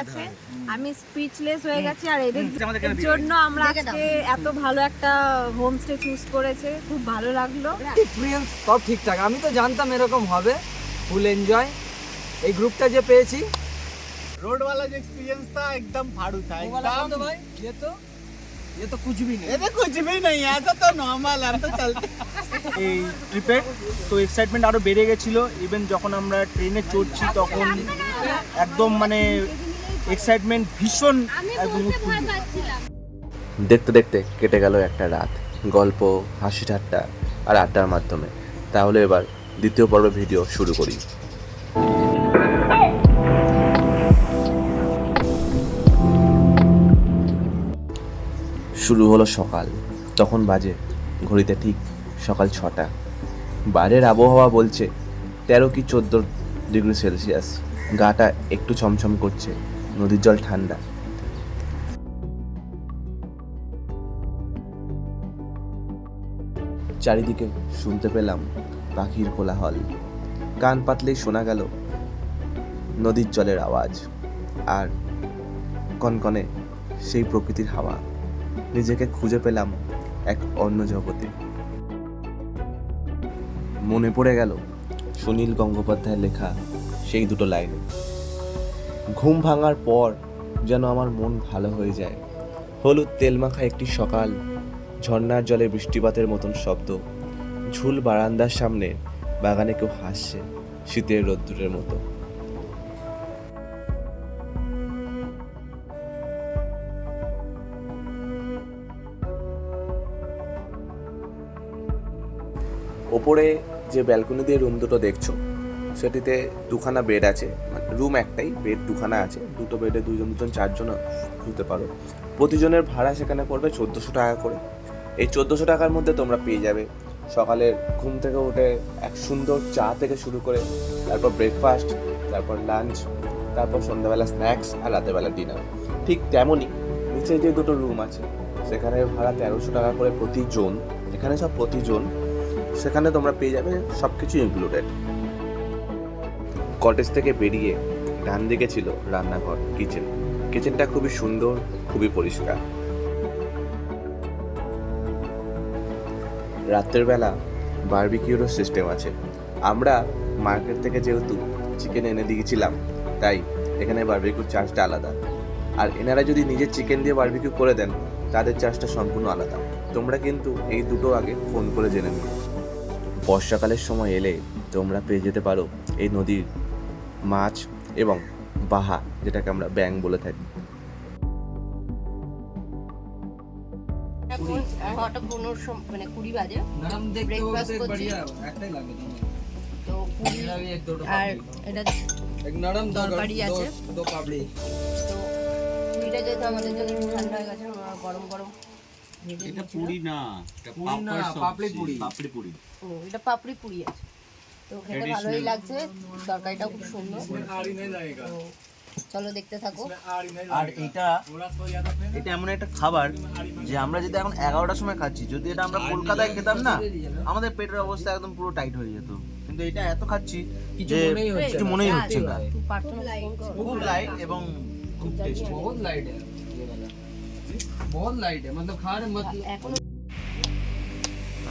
আছে আমি স্পিচলেস হয়ে গেছি আর এদের আমাদের কেন বিয়ে জন্য আমরা আজকে এত ভালো একটা হোমস্টে চুজ করেছে খুব ভালো লাগলো এক্সপিরিয়েন্স সব ঠিকঠাক আমি তো জানতাম এরকম হবে ফুল এনজয় এই গ্রুপটা যে পেয়েছি रोड वाला जो एक्सपीरियंस था एकदम फाड़ू था एकदम ভাই ये तो ये तो कुछ भी नहीं ये तो कुछ भी नहीं है ऐसा तो नॉर्मल हम तो चलते এই ট্রিপের তো এক্সাইটমেন্ট আরো বেড়ে গেছিল ইভেন যখন আমরা ট্রেনে চড়ছি তখন একদম মানে এক্সাইটমেন্ট ভীষণ দেখতে দেখতে কেটে গেল একটা রাত। গল্প হাসি ঠাট্টা আর আড্ডার মাধ্যমে। তাহলে এবার দ্বিতীয় পর্ব ভিডিও শুরু করি। শুরু হলো সকাল। তখন বাজে ঘড়িতে ঠিক সকাল ছটা। বাইরের আবহাওয়া বলছে তেরো কি চোদ্দ ডিগ্রি সেলসিয়াস। গাটা একটু ছমছম করছে। নদীর জল ঠান্ডা। চারিদিকে শুনতে পেলাম পাখির কোলাহল। কান পাতলেই শোনা গেল নদীর জলের আওয়াজ আর কনকনে সেই প্রকৃতির হাওয়া। নিজেকে খুঁজে পেলাম এক অন্য জগতে। মনে পড়ে গেল সুনীল গঙ্গোপাধ্যায়ের লেখা সেই দুটো লাইন। ঘুম ভাঙার পর যেন আমার মন ভালো হয়ে যায়। হলুদ তেল মাখা একটি সকাল, ঝর্ণার জলে বৃষ্টিপাতের মতন শব্দ। ঝুল বারান্দার সামনে বাগানে কেউ হাসছে শীতের রোদ্দুরের মতো। ওপরে যে ব্যালকনি দিয়ে রুম দুটো দেখছ সেটিতে দুখানা বেড আছে রুম একটাই বেড দুখানা আছে, দুটো বেডে দুজন দুজন, চারজন শুতে পারো। প্রতিজনের ভাড়া সেখানে পড়বে চোদ্দোশো টাকা করে। এই চোদ্দোশো টাকার মধ্যে তোমরা পেয়ে যাবে সকালের ঘুম থেকে উঠে এক সুন্দর চা থেকে শুরু করে, তারপর ব্রেকফাস্ট তারপর লাঞ্চ তারপর সন্ধ্যাবেলা স্ন্যাক্স আর রাতেরবেলা ডিনার ঠিক তেমনই নিচে যে দুটো রুম আছে, সেখানে ভাড়া তেরোশো টাকা করে প্রতিজন, এখানে সব প্রতিজন, সেখানে তোমরা পেয়ে যাবে সব কিছু ইনক্লুডেড কটেজ থেকে বেরিয়ে ডান দিকে ছিল রান্নাঘর কিচেন কিচেনটা খুবই সুন্দর, খুবই পরিষ্কার। রাত্রের বেলা বারবিকিউরও সিস্টেম আছে। আমরা মার্কেট থেকে যেহেতু চিকেন এনে দিয়েছিলাম, তাই এখানে বারবিকিউর চার্জটা আলাদা। আর এনারা যদি নিজের চিকেন দিয়ে বারবিকিউ করে দেন, তাদের চার্জটা সম্পূর্ণ আলাদা। তোমরা কিন্তু এই দুটো আগে ফোন করে জেনে নিও। বর্ষাকালের সময় এলে তোমরা পেয়ে যেতে পারো এই নদীর মাছ এবং বাহা যেটাকে আমরা ব্যাং বলে থাকি। তো আমাদের ঠান্ডা গরম গরম পাপড়ি পুড়ি পাপড়ি পুরি আছে। তো খেতে ভালোই লাগছে। তরকারিটাও খুব সুন্দর। চলো দেখতে থাকো। আর এটা এটা এমন একটা খাবার যে আমরা যদি এখন এগারোটার সময় খাচ্ছি যদি এটা আমরা কলকাতায় খেতাম না আমাদের পেটের অবস্থা একদম পুরো টাইট হয়ে যেত। কিন্তু এটা এত খাচ্ছি যে কিছু মনেই হচ্ছে না। খুব লাইট এবং খুব টেস্টি বহুত লাইট বহুত লাইট মতলব খাওয়ার মতলব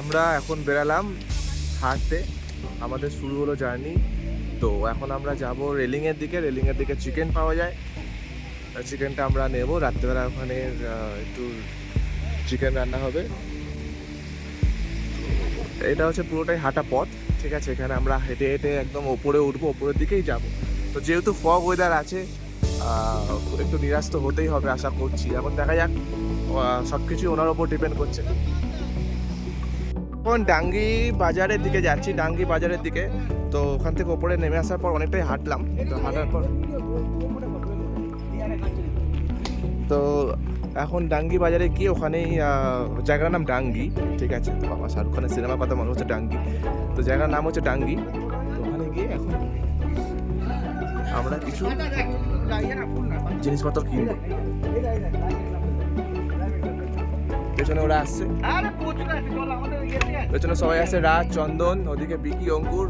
আমরা এখন বেরালাম হাঁটতে। আমাদের শুরু হলো জার্নি। তো এখন আমরা যাব রেলিংয়ের দিকে। রেলিংয়ের দিকে চিকেন পাওয়া যায়। চিকেনটা আমরা নেব। রাত্রেবেলা ওখানে একটু চিকেন রান্না হবে। এটা হচ্ছে পুরোটাই হাঁটা পথ, ঠিক আছে? এখানে আমরা হেঁটে হেঁটে একদম ওপরে উঠবো, ওপরের দিকেই যাব। তো যেহেতু ফগ ওয়েদার আছে একটু নিরাশ তো হতেই হবে, আশা করছি। এখন দেখা যাক সব কিছুই ওনার ওপর ডিপেন্ড করছে। এখন ডাঙ্গি বাজারের দিকে যাচ্ছি, ডাঙ্গি বাজারের দিকে। তো ওখান থেকে ওপরে নেমে আসার পর অনেকটাই হাঁটলাম। তো হাঁটার পর তো এখন ডাঙ্গি বাজারে গিয়ে ওখানেই জায়গার নাম ডাঙ্গি, ঠিক আছে? তো বাবা শাহরুখ খানের সিনেমার কথা মনে হচ্ছে ডাঙ্গি। তো জায়গার নাম হচ্ছে ডাঙ্গি। ওখানে গিয়ে এখন আমরা কিছু জিনিসপত্র কিনবো। পেছনে ওরা আসছে পেছনে সবাই আছে রাজ চন্দন ওদিকে বিকি অঙ্কুর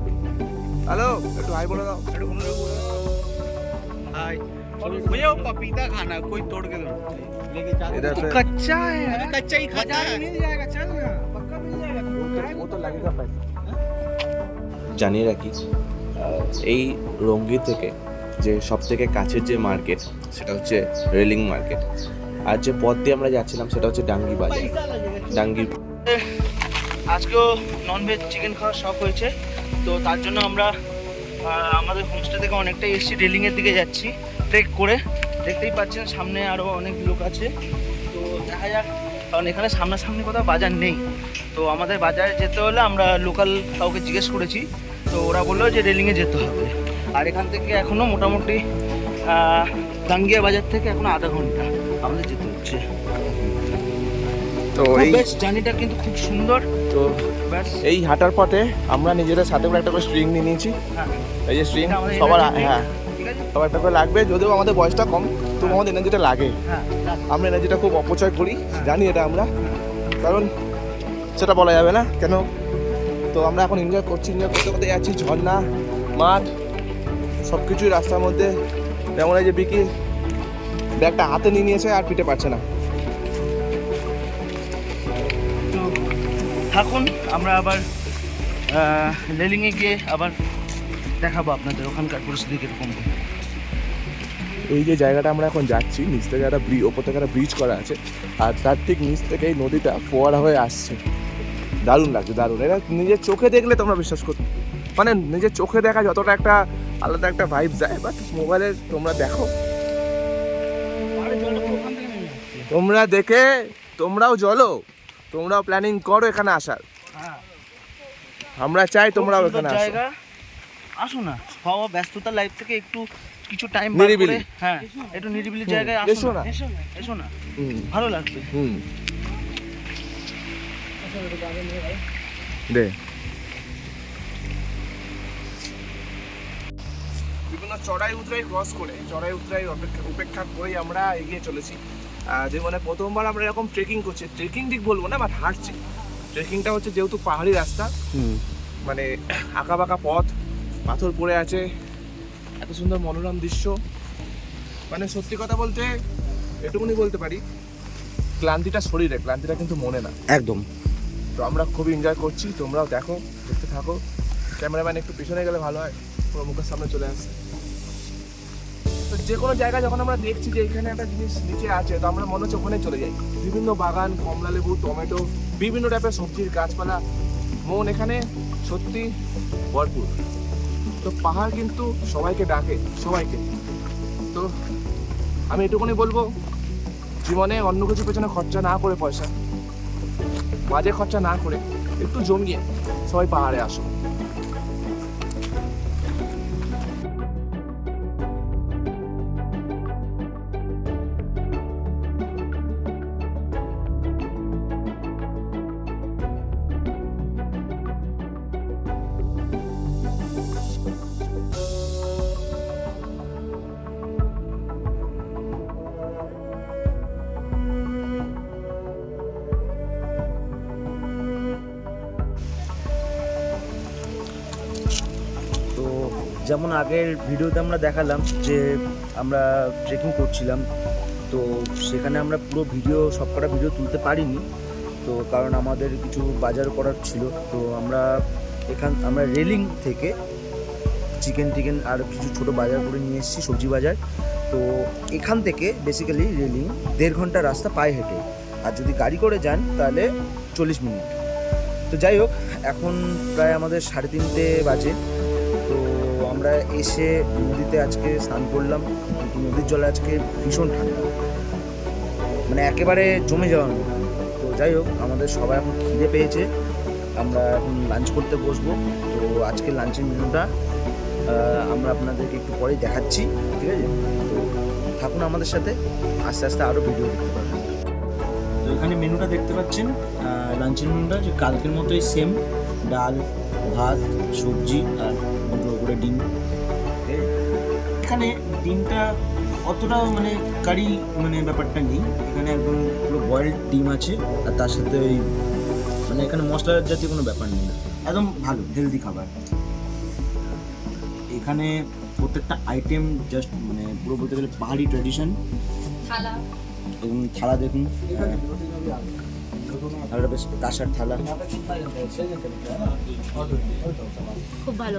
হ্যালো একটু হাই বলে দাও একটু হাই मुझे वो पपीता खाना कोई तोड़ के दो लेके जा इधर पे कच्चा है अरे कच्चा ही खाता है मिल जाएगा चल ना पक्का मिल जाएगा वो तो लगेगा पैसा জানিয়ে রাখি আহ, এই রঙ্গি থেকে যে সব থেকে কাছের যে মার্কেট সেটা হচ্ছে রেলিং মার্কেট আর যে পথ দিয়ে আমরা যাচ্ছিলাম সেটা হচ্ছে ডাঙ্গি বাজার। ডাঙ্গি আজকেও ননভেজ চিকেন খাওয়ার শখ হয়েছে। তো তার জন্য আমরা আমাদের হোমস্টে থেকে অনেকটাই এসছি রেলিংয়ের দিকে যাচ্ছি। ট্রেক করে দেখতেই পাচ্ছেন সামনে আরও অনেক লোক আছে। তো দেখা যাক, কারণ এখানে সামনাসামনি কোথাও বাজার নেই। তো আমাদের বাজারে যেতে হলে আমরা লোকাল কাউকে জিজ্ঞেস করেছি। তো ওরা বলল যে রেলিংয়ে যেতে হবে। আর এখান থেকে এখনও মোটামুটি দাঙ্গিয়া বাজার থেকে এখনও আধা ঘণ্টা। আমাদের যেতে হচ্ছে। তো এই জার্নিটা কিন্তু খুব সুন্দর। তো এই হাঁটার পথে আমরা নিজেদের সাথে করে একটা করে স্ট্রিং নিয়ে নিয়েছি। হ্যাঁ। এই যে স্ট্রিং সবার হ্যাঁ সবার একটা করে লাগবে যদিও আমাদের বয়সটা কম তবু আমাদের এনার্জিটা লাগে। হ্যাঁ আমরা এনার্জিটা খুব অপচয় করি জানি এটা আমরা। কারণ সেটা বলা যাবে না কেন? তো আমরা এখন এনজয় করছি এনজয় করতে করতে যাচ্ছি ঝর্ণা মাঠ সব কিছুই রাস্তার মধ্যে। যেমন এই যে বিকি ব্যাগটা হাতে নিয়ে নিয়েছে আর পিঠে পারছে না। তো থাকুন আমরা আবার রেলিংয়ে গিয়ে আবার দেখাবো আপনাদের ওখানকার পরিস্থিতি কীরকম। এই যে জায়গাটা আমরা এখন যাচ্ছি নিচ থেকে একটা ব্রিজ ওপর থেকে একটা ব্রিজ করা আছে আর তার ঠিক নিচ থেকে এই নদীটা ফোয়ারা হয়ে আসছে। দারুণ লাগছে দারুণ। এটা নিজের চোখে দেখলে তোমরা বিশ্বাস করতে মানে নিজের চোখে দেখা যতটা একটা আলাদা একটা ভাইব যায় বাট মোবাইলে তোমরা দেখো। তোমরা দেখে তোমরাও চলো। তোমরাও প্ল্যানিং করো এখানে আসার। হ্যাঁ। আমরা চাই তোমরাও এখানে আসো। জায়গা। আসো না সব ব্যস্ততার লাইফ থেকে একটু কিছু টাইম নিরিবিলি। হ্যাঁ একটু নিরিবিলি জায়গায় আসো না। না। এসো না হুম। ভালো লাগবে। হুম। দে। বিভিন্ন চড়াই উতরাই ক্রস করে চড়াই উতরাই অপেক্ষা উপেক্ষা করেই আমরা এগিয়ে চলেছি। যে মানে প্রথমবার আমরা এরকম ট্রেকিং করছি। ট্রেকিং দিক বলব না বাট হাঁটছি। ট্রেকিংটা হচ্ছে যেহেতু পাহাড়ি রাস্তা মানে আঁকা বাঁকা পথ পাথর পড়ে আছে এত সুন্দর মনোরম দৃশ্য। মানে সত্যি কথা বলতে এটুকুনি বলতে পারি ক্লান্তিটা শরীরে ক্লান্তিটা কিন্তু মনে না। একদম। তো আমরা খুব এনজয় করছি। তোমরাও দেখো দেখতে থাকো। ক্যামেরাম্যান একটু পিছনে গেলে ভালো হয়। পুরো মুখের সামনে চলে আসছে তো যে কোনো জায়গায় যখন আমরা দেখছি যে এখানে একটা জিনিস নিচে আছে, তো আমরা মনে হচ্ছে ওখানে চলে যাই। বিভিন্ন বাগান, কমলা লেবু, টমেটো, বিভিন্ন টাইপের সবজির গাছপালা, মন এখানে সত্যি ভরপুর। তো পাহাড় কিন্তু সবাইকে ডাকে, সবাইকে। তো আমি এটুকুনি বলব, জীবনে অন্য কিছু পেছনে খরচা না করে পয়সা, বাজে খরচা না করে একটু জমিয়ে সবাই পাহাড়ে আসো যেমন আগের ভিডিওতে আমরা দেখালাম যে আমরা ট্রেকিং করছিলাম, তো সেখানে আমরা পুরো ভিডিও, সবকটা ভিডিও তুলতে পারিনি। তো কারণ আমাদের কিছু বাজার করার ছিল, তো আমরা এখান, আমরা রেলিং থেকে চিকেন টিকেন আর কিছু ছোট বাজার করে নিয়ে এসেছি, সবজি বাজার। তো এখান থেকে বেসিক্যালি রেলিং দেড় ঘণ্টা রাস্তা পায়ে হেঁটে। আর যদি গাড়ি করে যান, তাহলে চল্লিশ মিনিট। তো যাই হোক, এখন প্রায় আমাদের সাড়ে তিনটে বাজে। আমরা এসে নদীতে আজকে স্নান করলাম। কিন্তু নদীর জলে আজকে ভীষণ ঠান্ডা। মানে একেবারে জমে যাওয়ার মতো। তো যাই হোক, আমাদের সবাই এখন খিদে পেয়েছে। আমরা এখন লাঞ্চ করতে বসবো। তো আজকে লাঞ্চের মেনুটা আমরা আপনাদেরকে একটু পরেই দেখাচ্ছি। ঠিক আছে? তো থাকুন আমাদের সাথে। আস্তে আস্তে আরও ভিডিও দেখতে পাবেন। তো এখানে মেনুটা দেখতে পাচ্ছেন। লাঞ্চের মেনুটা যে কালকের মতোই সেম ডাল, ভাত, সবজি আর করে ডিম। এখানে ডিমটা অতটা মানে কারি মানে ব্যাপারটা নেই। এখানে একদম পুরো বয়েলড ডিম আছে আর তার সাথে ওই মানে এখানে মশলা জাতীয় কোনো ব্যাপার নেই। একদম ভালো হেলদি খাবার। এখানে প্রত্যেকটা আইটেম জাস্ট মানে পুরো বলতে গেলে পাহাড়ি ট্র্যাডিশন এবং থালা দেখুন। থালাটা বেশ কাঁসার থালা। খুব ভালো।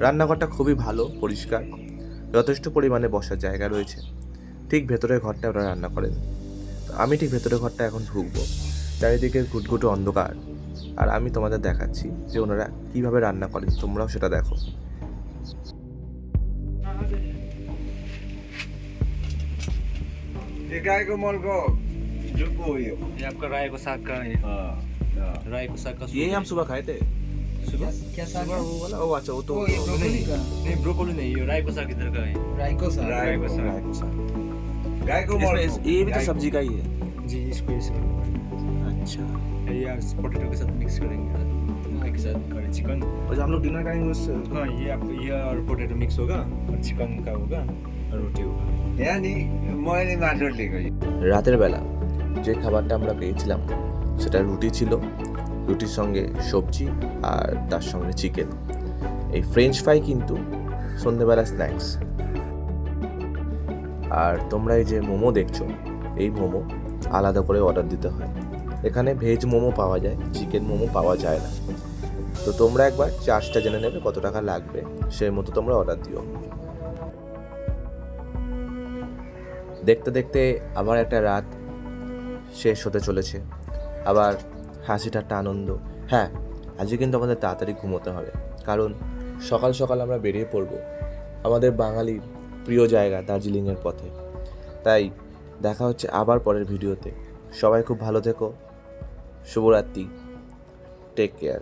রান্নাঘরটা খুবই ভালো পরিষ্কার যথেষ্ট পরিমাণে বসার জায়গা রয়েছে ঠিক ভেতরের ঘরটা ওরা রান্না করেন তো আমি ঠিক ভেতরের ঘরটা এখন ঢুকবো চারিদিকে ঘুটঘুটে অন্ধকার আর আমি তোমাদের দেখাচ্ছি যে ওনারা কীভাবে রান্না করেন তোমরাও সেটা দেখো ये आपका राय को साग का है राय को साग का ये हम सुबह खाए थे सुबह क्या साग है? वो वाला ओ अच्छा वो तो ओ, ये ब्रोकोली का नहीं ब्रोकोली नहीं ये राय को साग इधर का है रायको साग रायको साग इसमें इस- ये भी तो सब्जी का ही है जी इसको इस अच्छा ये यार पोटैटो के साथ मिक्स करेंगे एक साथ करें चिकन और हम लोग डिनर करेंगे उससे हाँ ये आपको ये और पोटैटो मिक्स होगा और चिकन का होगा और रोटी होगा রাতের বেলা যে খাবারটা আমরা পেয়েছিলাম সেটা রুটি ছিল রুটির সঙ্গে সবজি আর তার সঙ্গে চিকেন এই ফ্রেঞ্চ ফ্রাই কিন্তু সন্ধেবেলা স্ন্যাক্স আর তোমরা এই যে মোমো দেখছ, এই মোমো আলাদা করে অর্ডার দিতে হয়। এখানে ভেজ মোমো পাওয়া যায় চিকেন মোমো পাওয়া যায় না। তো তোমরা একবার চার্জটা জেনে নেবে কত টাকা লাগবে, সেই মতো তোমরা অর্ডার দিও। দেখতে দেখতে আবার একটা রাত শেষ হতে চলেছে। আবার হাসি ঠাট্টা আনন্দ। হ্যাঁ আজকে কিন্তু আমাদের তাড়াতাড়ি ঘুমোতে হবে। কারণ সকাল সকাল আমরা বেরিয়ে পড়ব আমাদের বাঙালির প্রিয় জায়গা দার্জিলিংয়ের পথে। তাই দেখা হচ্ছে আবার পরের ভিডিওতে। সবাই খুব ভালো থেকো। শুভরাত্রি। Take care